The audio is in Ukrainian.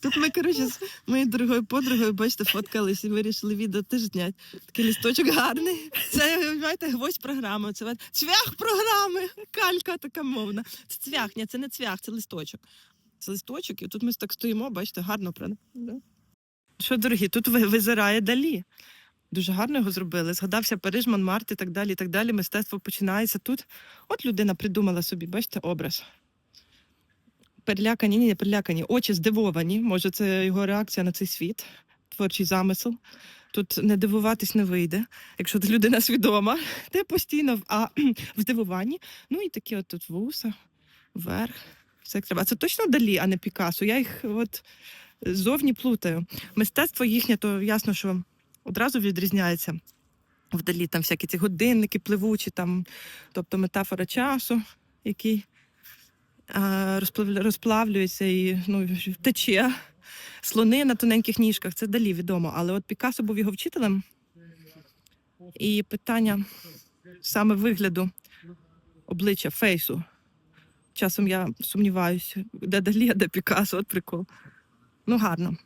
Тут ми, коротше, з моєю дорогою подругою, бачите, фоткались і вирішили відео теж. Такий лісточок гарний. Це, знаєте, гвоздь програми. Це цвях програми. Калька така мовна. Це цвях, ні, це не цвях, це листочок. Це листочок, і тут ми так стоїмо, бачите, гарно, правда? Да. Що, дорогі, тут визирає далі. Дуже гарно його зробили. Згадався Париж, Монмарт і так далі. і так далі. Мистецтво починається тут. От людина придумала собі, бачите, образ. Перелякані, ні, не перелякані, очі здивовані. Може, це його реакція на цей світ, творчий замисел. Тут не дивуватись не вийде. Якщо людина свідома, ти постійно в, а, в здивуванні. Ну і такі от тут вуса, вверх. Все як треба. А це точно далі, а не Пікасо. Я їх от зовні плутаю. Мистецтво їхнє, то ясно, що одразу відрізняється. Вдалі там всякі ці годинники пливучі, там, тобто метафора часу, який розплавлюється і ну, тече. Слони на тоненьких ніжках, це далі відомо. Але от Пікассо був його вчителем. І питання саме вигляду обличчя, фейсу. Часом я сумніваюся, де далі, а де Пікассо, от прикол. Ну, гарно.